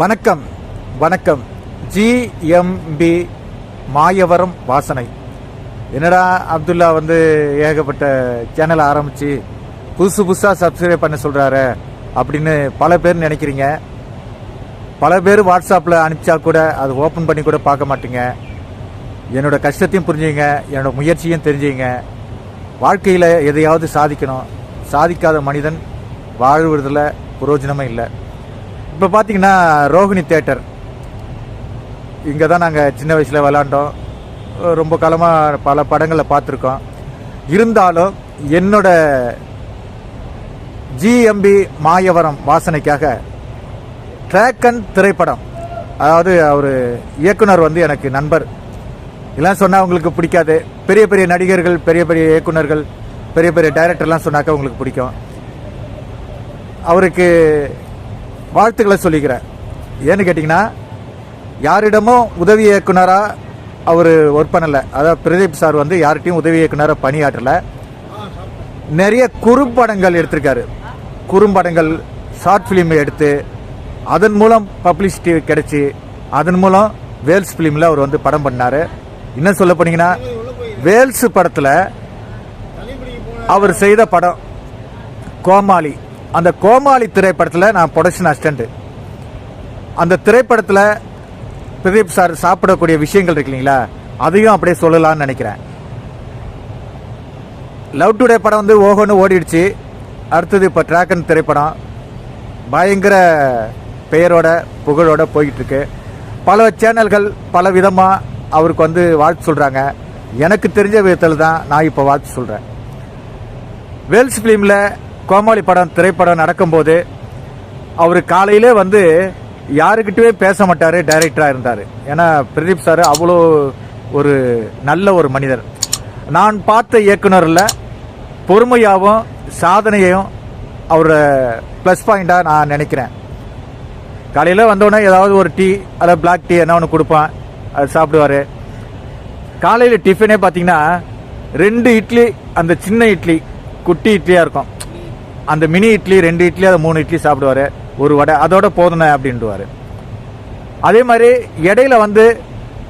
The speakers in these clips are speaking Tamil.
வணக்கம் வணக்கம். ஜிஎம்பி மாயவரம் வாசனை. என்னடா அப்துல்லா வந்து ஏகப்பட்ட சேனலை ஆரம்பித்து புதுசு புதுசாக சப்ஸ்கிரைப் பண்ண சொல்கிறாரு அப்படின்னு பல பேர் நினைக்கிறீங்க. பல பேர் வாட்ஸ்அப்பில் அனுப்பிச்சா கூட அது ஓப்பன் பண்ணி கூட பார்க்க மாட்டீங்க. என்னோட கஷ்டத்தையும் புரிஞ்சுங்க என்னோட முயற்சியும் தெரிஞ்சுங்க. வாழ்க்கையில் எதையாவது சாதிக்கணும். சாதிக்காத மனிதன் வாழ்வதில் பிரயோஜனமே இல்லை. இப்போ பார்த்தீங்கன்னா ரோஹிணி தேட்டர் இங்கே தான் நாங்கள் சின்ன வயசில் விளாண்டோம். ரொம்ப காலமாக பல படங்களை பார்த்துருக்கோம். இருந்தாலும் என்னோட ஜிஎம்பி மாயவரம் வாசனைக்காக ட்ராக்கன் திரைப்படம். அதாவது அவர் இயக்குனர் வந்து எனக்கு நண்பர். இதெல்லாம் சொன்னால் உங்களுக்கு பிடிக்காது. பெரிய பெரிய நடிகர்கள் பெரிய பெரிய இயக்குனர்கள் பெரிய பெரிய டைரக்டர்லாம் சொன்னாக்கா உங்களுக்கு பிடிக்கும். அவருக்கு வாழ்த்துக்களை சொல்லிக்கிறேன். ஏன்னு கேட்டிங்கன்னா யாரிடமும் உதவி இயக்குனராக அவர் ஒர்க் பண்ணலை. அதாவது பிரதீப் சார் வந்து யார்கிட்டையும் உதவி இயக்குனராக பணியாற்றலை. நிறைய குறும்படங்கள் எடுத்திருக்காரு. குறும்படங்கள் ஷார்ட் ஃபிலிம் எடுத்து அதன் மூலம் பப்ளிசிட்டி கிடச்சி அதன் மூலம் வேல்ஸ் ஃபிலிமில் அவர் வந்து படம் பண்ணார். இன்னும் சொல்ல போனீங்கன்னா வேல்ஸ் படத்தில் அவர் செய்த படம் கோமாளி. அந்த கோமாளி திரைப்படத்தில் நான் ப்ரொடக்ஷன் அசிஸ்டண்ட் அந்த திரைப்படத்தில் பிரதீப் சார் சாப்பிடக்கூடிய விஷயங்கள் இருக்கு இல்லைங்களா? அதையும் அப்படியே சொல்லலாம்னு நினைக்கிறேன். லவ் டுடே படம் வந்து ஓஹோன்னு ஓடிடுச்சு. அடுத்தது இப்போ ட்ராக்கன் திரைப்படம். பயங்கர பெயரோட புகழோட போயிட்டுருக்கு. பல சேனல்கள் பல விதமாக அவருக்கு வந்து வாழ்த்து சொல்கிறாங்க எனக்கு தெரிஞ்ச விதத்தில் தான் நான் இப்போ வாழ்த்து சொல்கிறேன் வேல்ஸ் ஃபிலிமில் கோமாளி படம் திரைப்படம் நடக்கும்போது அவர் காலையிலே வந்து யாருக்கிட்டவே பேச மாட்டார் டைரக்டராக இருந்தார். ஏன்னா பிரதீப் சார் அவ்வளோ ஒரு நல்ல ஒரு மனிதர். நான் பார்த்த இயக்குனரில் பொறுமையாகவும் சாதனையையும் அவரோட ப்ளஸ் பாயிண்டாக நான் நினைக்கிறேன். காலையில் வந்தோடனே ஏதாவது ஒரு டீ அதாவது பிளாக் டீ என்ன ஒன்று கொடுப்பான் அது சாப்பிடுவார். காலையில் டிஃபனே பார்த்தீங்கன்னா ரெண்டு இட்லி அந்த சின்ன இட்லி குட்டி இட்லியாக இருக்கும். அந்த மினி இட்லி ரெண்டு இட்லி அதை மூணு இட்லி சாப்பிடுவார். ஒரு வடை அதோட போதுனே அப்படின்ட்டுவார் அதே மாதிரி இடையில வந்து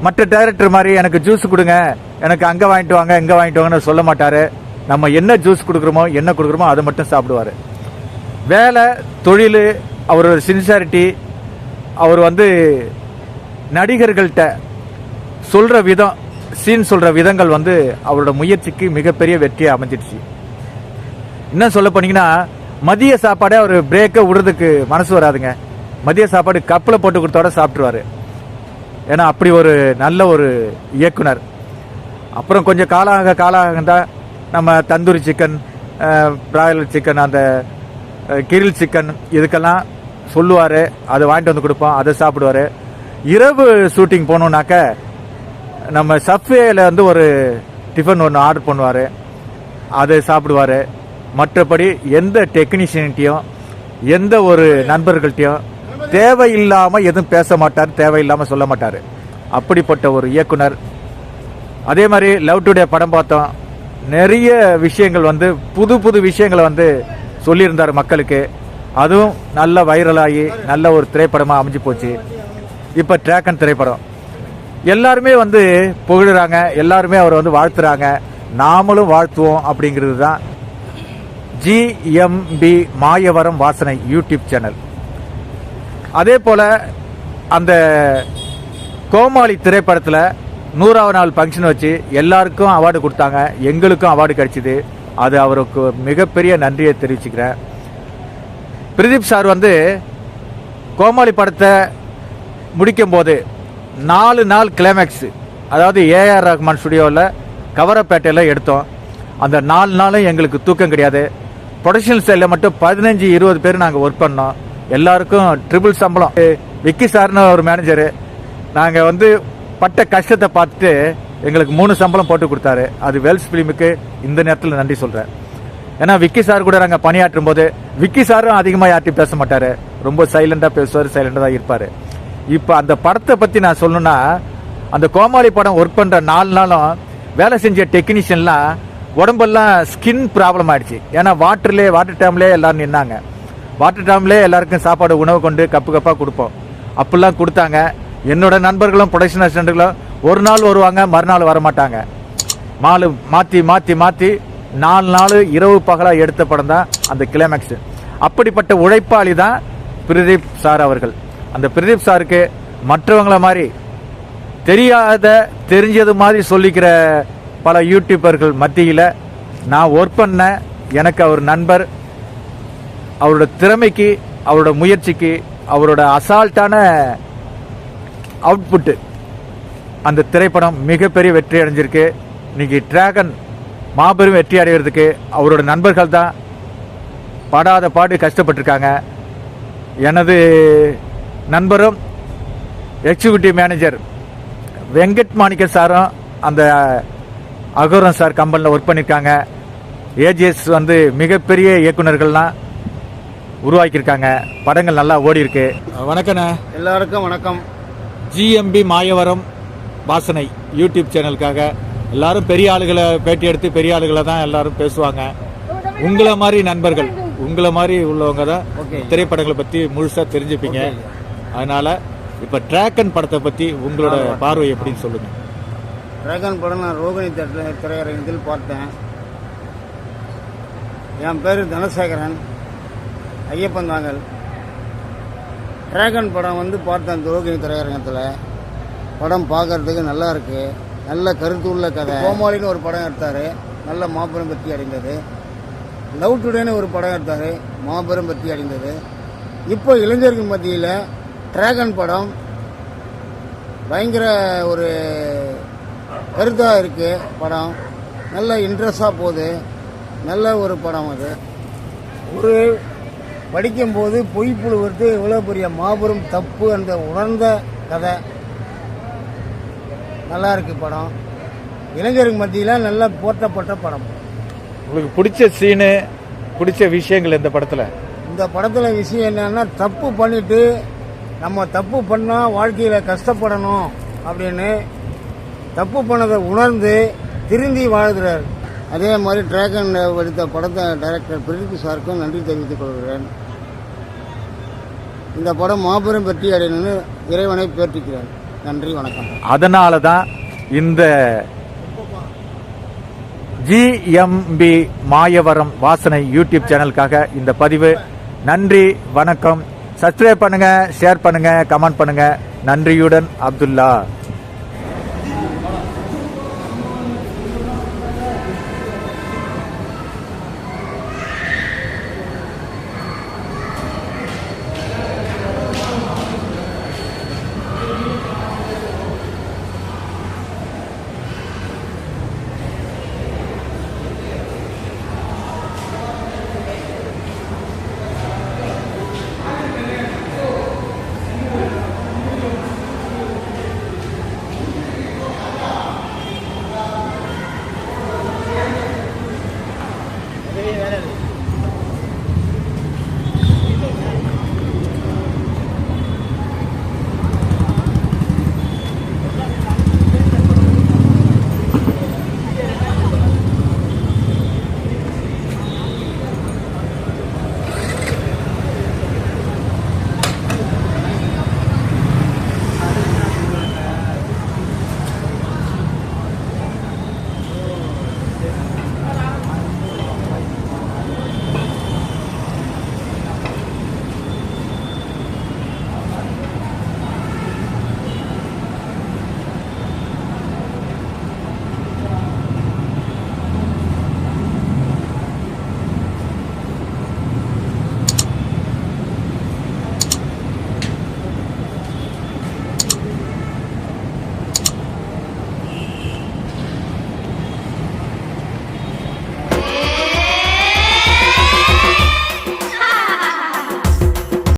மற்ற டைரக்டர் மாதிரி எனக்கு ஜூஸ் கொடுங்க எனக்கு அங்கே வாங்கிட்டு வாங்க இங்கே வாங்கிட்டு வாங்கன்னு சொல்ல மாட்டார். நம்ம என்ன ஜூஸ் கொடுக்குறோமோ என்ன கொடுக்குறோமோ அதை மட்டும் சாப்பிடுவார். வேலை தொழில் அவரோட சின்சாரிட்டி அவர் வந்து நடிகர்கள்ட்ட சொல்கிற விதம் சீன் சொல்கிற விதங்கள் வந்து அவரோட முயற்சிக்கு மிகப்பெரிய வெற்றியாக அமைஞ்சிடுச்சு. இன்னும் சொல்ல போனீங்கன்னா மதிய சாப்பாடே அவர் பிரேக்கை விடுறதுக்கு மனசு வராதுங்க. மதிய சாப்பாடு கப்பில் போட்டு கொடுத்தோட சாப்பிட்ருவாரு ஏன்னா அப்படி ஒரு நல்ல ஒரு இயக்குனர். அப்புறம் கொஞ்சம் காலாக காலாக தான் நம்ம தந்தூரி சிக்கன் பிராய்லர் சிக்கன் அந்த கிரில் சிக்கன் இதுக்கெல்லாம் சொல்லுவார். அதை வாங்கிட்டு வந்து கொடுப்போம். அதை சாப்பிடுவார். இரவு ஷூட்டிங் போகணுன்னாக்க நம்ம சஃப்வேயில் வந்து ஒரு டிஃபன் ஒன்று ஆர்டர் பண்ணுவார். அதை சாப்பிடுவார். மற்றபடி எந்த டெக்னீஷியன்ட்டையும் எந்த ஒரு நண்பர்கள்ட்டையும் தேவையில்லாமல் எதுவும் பேச மாட்டார் தேவையில்லாமல் சொல்ல மாட்டார். அப்படிப்பட்ட ஒரு இயக்குனர். அதே மாதிரி லவ் டுடே படம் பார்த்தோம். நிறைய விஷயங்கள் வந்து புது புது விஷயங்களை வந்து சொல்லியிருந்தார் மக்களுக்கு. அதுவும் நல்ல வைரலாகி நல்ல ஒரு திரைப்படமாக அமைஞ்சு போச்சு. இப்போ ட்ராக்கன் திரைப்படம். எல்லாருமே வந்து புகழுறாங்க. எல்லாருமே அவரை வந்து வாழ்த்துறாங்க. நாமளும் வாழ்த்துவோம் அப்படிங்கிறது தான் ஜிஎம்பி மாயவரம் வாசனை யூடியூப் சேனல். அதே போல் அந்த கோமாளி திரைப்படத்தில் நூறாவது நாள் ஃபங்க்ஷன் வச்சு எல்லாருக்கும் அவார்டு கொடுத்தாங்க. எங்களுக்கும் அவார்டு கிடைச்சிது. அது அவருக்கு மிகப்பெரிய நன்றியை தெரிவிச்சுக்கிறேன். பிரதீப் சார் வந்து கோமாளி படத்தை முடிக்கும் போது நாலு நாள் கிளைமேக்ஸு அதாவது ஏஆர் ரஹ்மான் ஸ்டுடியோவில் கவரப்பேட்டையில் எடுத்தோம். அந்த நாலு நாளும் எங்களுக்கு தூக்கம் கிடையாது. ப்ரொடக்ஷன் சைடில் மட்டும் பதினஞ்சு இருபது பேர் நாங்கள் ஒர்க் பண்ணோம். எல்லாருக்கும் ட்ரிபிள் சம்பளம். விக்கி சார்னு ஒரு மேனேஜரு நாங்கள் வந்து பட்ட கஷ்டத்தை பார்த்துட்டு எங்களுக்கு மூணு சம்பளம் போட்டு கொடுத்தாரு. அது வெல்ஸ் ஃபிலிமுக்கு இந்த நேரத்தில் நன்றி சொல்கிறேன் ஏன்னா விக்கி சார் கூட நாங்கள் பணியாற்றும் போது விக்கி சாரும் அதிகமாக யார்ட்டையும் பேச மாட்டார். ரொம்ப சைலண்டாக பேசுவார் சைலண்டாக தான் இருப்பார். இப்போ அந்த படத்தை பற்றி நான் சொல்லணும்னா அந்த கோமாளி படம் ஒர்க் பண்ணுற நாலு நாளும் வேலை செஞ்ச டெக்னீஷியன்லாம் உடம்பெல்லாம் ஸ்கின் ப்ராப்ளம் ஆயிடுச்சு. ஏன்னா வாட்டர்லேயே வாட்டர் டேம்லேயே எல்லோரும் நின்னாங்க. வாட்டர் டேம்லேயே எல்லாருக்கும் சாப்பாடு உணவு கொண்டு கப்பு கப்பாக கொடுப்போம். அப்படிலாம் கொடுத்தாங்க. என்னோட நண்பர்களும் ப்ரொடக்ஷன் அசிஸ்டண்ட்டுகளும் ஒரு நாள் வருவாங்க மறுநாள் வர மாட்டாங்க மாலு மாற்றி மாற்றி மாற்றி நாலு நாள் இரவு பகலாக எடுத்த படம் தான் அந்த கிளைமேக்ஸ் அப்படிப்பட்ட உழைப்பாளி தான் பிரதீப் சார் அவர்கள். அந்த பிரதீப் சாருக்கு மற்றவங்கள மாதிரி தெரியாத தெரிஞ்சது மாதிரி சொல்லிக்கிற பல யூடியூபர்கள் மத்தியில் நான் ஒர்க் பண்ண எனக்கு அவர் நண்பர் அவரோட திறமைக்கு அவரோட முயற்சிக்கு அவரோட அசால்ட்டான அவுட்புட்டு அந்த திரைப்படம் மிகப்பெரிய வெற்றி அடைஞ்சிருக்கு. இன்னைக்கு டிராகன் மாபெரும் வெற்றி அடைகிறதுக்கு அவரோட நண்பர்கள் தான் படாத பாடு கஷ்டப்பட்டிருக்காங்க. எனது நண்பரும் எக்ஸிக்யூட்டிவ் மேனேஜர் வெங்கட் மாணிக்க சாரும் அந்த அகோரம் சார் கம்பெனியில் ஒர்க் பண்ணியிருக்காங்க ஏஜிஎஸ் வந்து மிகப்பெரிய இயக்குனர்கள்லாம் உருவாக்கியிருக்காங்க. படங்கள் நல்லா ஓடி இருக்கு வணக்கண்ணே. எல்லாருக்கும் வணக்கம். ஜிஎம்பி மாயவரம் வாசனை யூடியூப் சேனலுக்காக எல்லாரும் பெரிய ஆளுகளை பேட்டி எடுத்து பெரிய ஆளுகளை தான் எல்லாரும் பேசுவாங்க. உங்களை மாதிரி நண்பர்கள் உங்களை மாதிரி உள்ளவங்க தான். திரைப்படங்களை பற்றி முழுசாக தெரிஞ்சுப்பீங்க. அதனால இப்போ டிராக்கன் படத்தை பற்றி உங்களோட பார்வை எப்படின்னு சொல்லுங்க. ரேகன் படம் நான் ரோகிணி தியேட்டர் திரையரங்கத்தில் பார்த்தேன். என் பேர் தனசேகரன். ஐயப்பன் தாங்கல். டிராகன் படம் வந்து பார்த்தேன் துரோகிணி திரையரங்கத்தில். படம் பார்க்கறதுக்கு நல்லா இருக்கு. நல்ல கருத்து உள்ள கதை. கோமாளின்னு ஒரு படம் எடுத்தார். நல்ல மாபெரும் பற்றி அடைந்தது. லவ் டுடேன்னு ஒரு படம் எடுத்தார். மாபெரும் பற்றி அடைந்தது. இப்போ இளைஞர்கள் மத்தியில் டிராகன் படம் பயங்கர ஒரு கருத்தாக இருக்கு படம். நல்ல இன்ட்ரெஸ்டாக போகுது. நல்ல ஒரு படம் அது. ஒரு படிக்கும்போது பொய் புழுவுறது இவ்வளோ பெரிய மாபெரும் தப்பு அந்த உணர்ந்த கதை. நல்லா இருக்கு படம். இளைஞருக்கு மத்தியில் நல்லா போற்றப்பட்ட படம். உங்களுக்கு பிடிச்ச சீனு பிடிச்ச விஷயங்கள் இந்த படத்தில்? இந்த படத்தில் விஷயம் என்னன்னா தப்பு பண்ணிட்டு நம்ம தப்பு பண்ணால் வாழ்க்கையில் கஷ்டப்படணும் அப்படின்னு தப்பு பண்ணதை உணர்ந்து திருந்தி வாழ்கிறார். அதே மாதிரி டிராகன் எடுத்த படத்தை டைரக்டர் பிரதீப் சாருக்கும் நன்றி தெரிவித்துக் கொள்கிறேன். இந்த படம் மாபெரும் வெற்றி அடையணும்னு இறைவனை பேட்டிக்கிறேன் நன்றி வணக்கம். அதனால தான் இந்த ஜிஎம்பி மாயவரம் வாசனை யூடியூப் சேனலுக்காக இந்த பதிவு. நன்றி வணக்கம். சப்ஸ்கிரைப் பண்ணுங்க ஷேர் பண்ணுங்க கமெண்ட் பண்ணுங்க. நன்றியுடன் அப்துல்லா.